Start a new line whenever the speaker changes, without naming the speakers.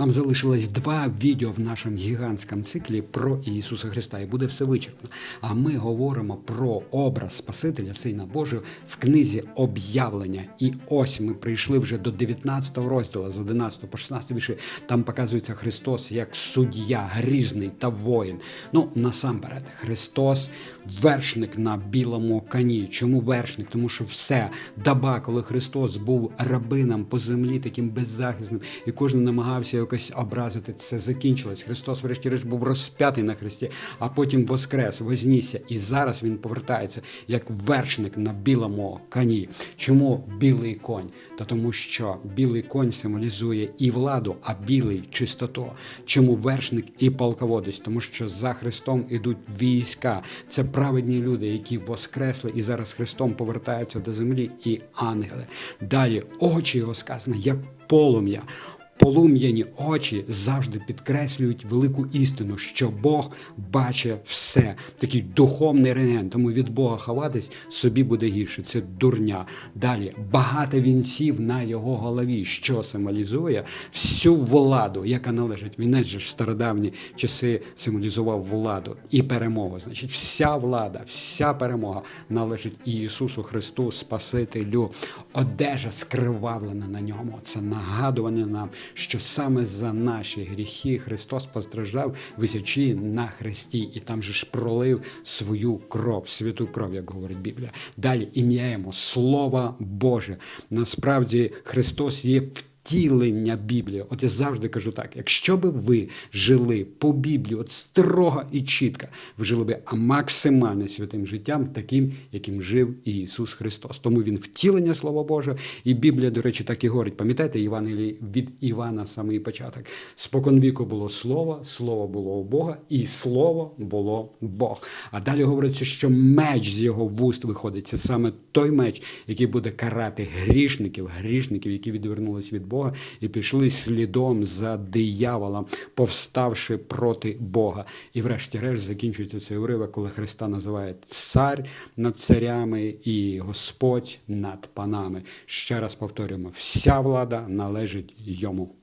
Нам залишилось два відео в нашому гігантському циклі про Ісуса Христа, і буде все вичерпно. А ми говоримо про образ Спасителя, Сина Божого в книзі об'явлення. І ось ми прийшли вже до 19 розділу, з 11 по 16 вірші. Там показується Христос як суддя, грізний та воїн. Ну, насамперед, Христос вершник на білому коні. Чому вершник? Тому що все доба, коли Христос був рабином по землі, таким беззахисним, і кожен намагався якось образити, це закінчилось. Христос, врешті-решт, був розп'ятий на хресті, а потім воскрес, вознісся. І зараз він повертається як вершник на білому коні. Чому білий конь? Та тому, що білий конь символізує і владу, а білий чистоту. Чому вершник і полководець? Тому що за Христом ідуть війська. Це праведні люди, які воскресли і зараз Христом повертаються до землі, і ангели. Далі очі його сказано, як полум'я. Полум'яні очі завжди підкреслюють велику істину, що Бог бачить все. Такий духовний реген. Тому від Бога ховатись собі буде гірше. Це дурня. Далі багато вінців на його голові, що символізує всю владу, яка належить. Вінець же ж в стародавні часи символізував владу і перемогу. Значить, вся влада, вся перемога належить Ісусу Христу, Спасителю. Одежа скривавлена на ньому. Це нагадування нам, що саме за наші гріхи Христос постраждав, висячи на хресті, і там же ж пролив свою кров, святу кров, як говорить Біблія. Далі ім'я йому Слово Боже. Насправді Христос є втілення Біблії. От я завжди кажу так: якщо би ви жили по Біблії, от строго і чітко, ви жили би максимально святим життям, таким, яким жив Ісус Христос. Тому він втілення Слова Боже, і Біблія, до речі, так і говорить. Пам'ятаєте, Євангелії від Івана самий початок. Спокон віку було слово, слово було у Бога, і слово було Бог. А далі говориться, що меч з його вуст виходить. Це саме той меч, який буде карати грішників, грішників, які відвернулись від Бога і пішли слідом за дияволом, повставши проти Бога. І врешті-решт закінчується цей уривок, коли Христа називає цар над царями і Господь над панами. Ще раз повторюємо: вся влада належить йому.